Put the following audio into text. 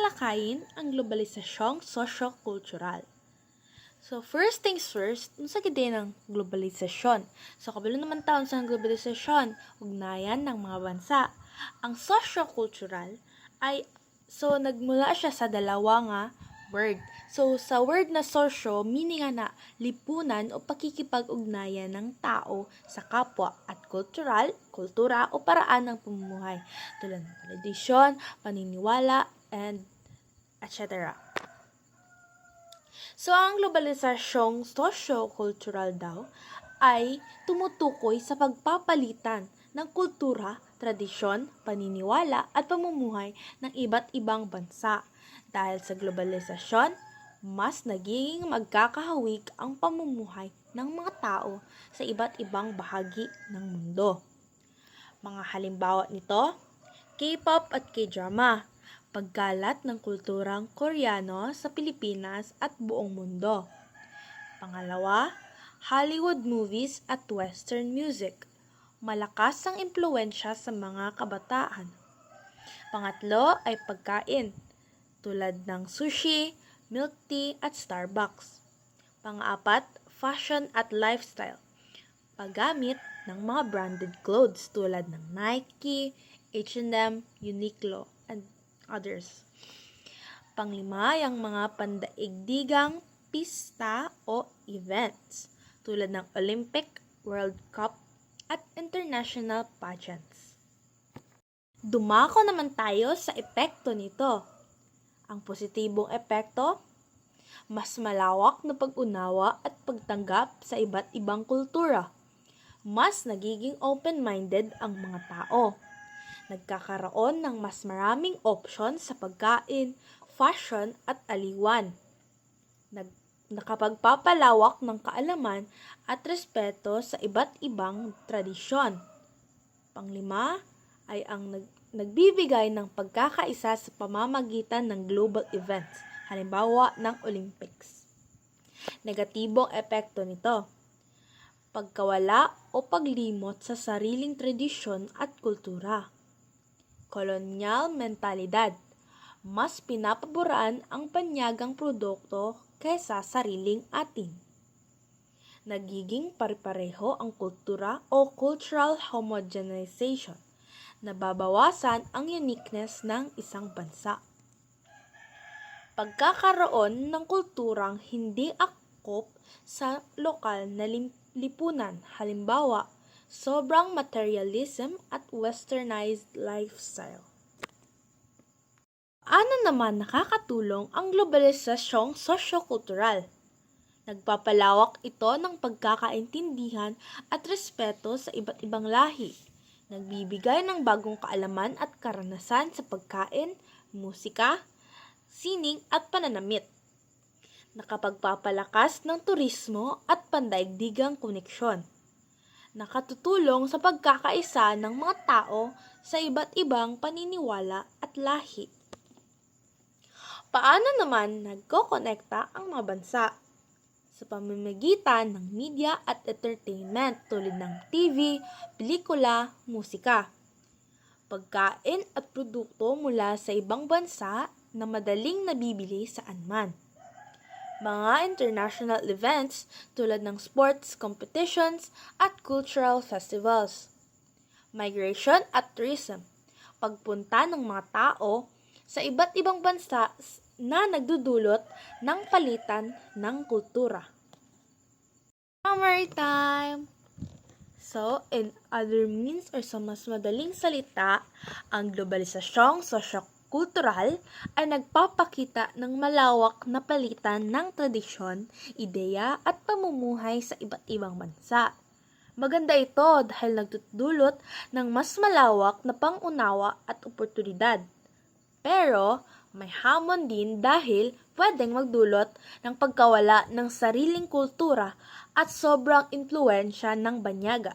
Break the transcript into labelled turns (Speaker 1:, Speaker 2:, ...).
Speaker 1: talakayin ang globalisasyong sosyo-kultural. So, first things first, unsa gid ng globalisasyon? So, kabalo naman taon sa globalisasyon, ugnayan ng mga bansa. Ang sosyo-cultural ay so nagmula siya sa dalawa nga word. So, sa word na sosyo, meaning na lipunan o pakikipag-ugnayan ng tao sa kapwa at cultural, kultura o paraan ng pamumuhay tulad ng tradisyon, paniniwala, and etc. So, ang globalisasyong socio-cultural daw ay tumutukoy sa pagpapalitan ng kultura, tradisyon, paniniwala at pamumuhay ng iba't ibang bansa. Dahil sa globalisasyon, mas nagiging magkakahawig ang pamumuhay ng mga tao sa iba't ibang bahagi ng mundo. Mga halimbawa nito, K-pop at K-drama, pagkalat ng kulturang Koreano sa Pilipinas at buong mundo. Pangalawa, Hollywood movies at Western music. Malakas ang impluensya sa mga kabataan. Pangatlo ay pagkain, tulad ng sushi, milk tea at Starbucks. Pang-apat, fashion at lifestyle. Paggamit ng mga branded clothes tulad ng Nike, H&M, Uniqlo, and others. Panglima, yung mga pandaigdigang pista o events tulad ng Olympic, World Cup, at international pageants. Dumako naman tayo sa epekto nito. Ang positibong epekto, mas malawak na pag-unawa at pagtanggap sa iba't ibang kultura. Mas nagiging open-minded ang mga tao. Nagkakaroon ng mas maraming option sa pagkain, fashion at aliwan. Nag nakapagpapalawak ng kaalaman at respeto sa iba't ibang tradisyon. Panglima ay ang nag, nagbibigay ng pagkakaisa sa pamamagitan ng global events, halimbawa ng Olympics. Negatibong epekto nito. Pagkawala o paglimot sa sariling tradisyon at kultura. Kolonyal mentalidad. Mas pinapaboraan ang panyagang produkto kaysa sariling atin. Nagiging pare-pareho ang kultura o cultural homogenization. Nababawasan ang uniqueness ng isang bansa. Pagkakaroon ng kulturang hindi akop sa lokal na lipunan, halimbawa, sobrang materialism at westernized lifestyle. Ano naman nakakatulong ang globalisasyong sosyo-kultural? Nagpapalawak ito ng pagkakaintindihan at respeto sa iba't ibang lahi. Nagbibigay ng bagong kaalaman at karanasan sa pagkain, musika, sining at pananamit. Nakapagpapalakas ng turismo at pandaigdigang koneksyon. Nakatutulong sa pagkakaisa ng mga tao sa iba't ibang paniniwala at lahi. Paano naman nagkokonekta ang mga bansa? Sa pamamagitan ng media at entertainment tulad ng TV, pelikula, musika. Pagkain at produkto mula sa ibang bansa na madaling nabibili saan man. Mga international events tulad ng sports competitions at cultural festivals. Migration at tourism. Pagpunta ng mga tao sa iba't ibang bansa na nagdudulot ng palitan ng kultura. Summary time! So, in other means or sa mas madaling salita, ang globalisasyong sosyo-kultural ay nagpapakita ng malawak na palitan ng tradisyon, ideya at pamumuhay sa iba't ibang bansa. Maganda ito dahil nagtutulot ng mas malawak na pangunawa at oportunidad. Pero, may hamon din dahil pwedeng magdulot ng pagkawala ng sariling kultura at sobrang impluensya ng banyaga.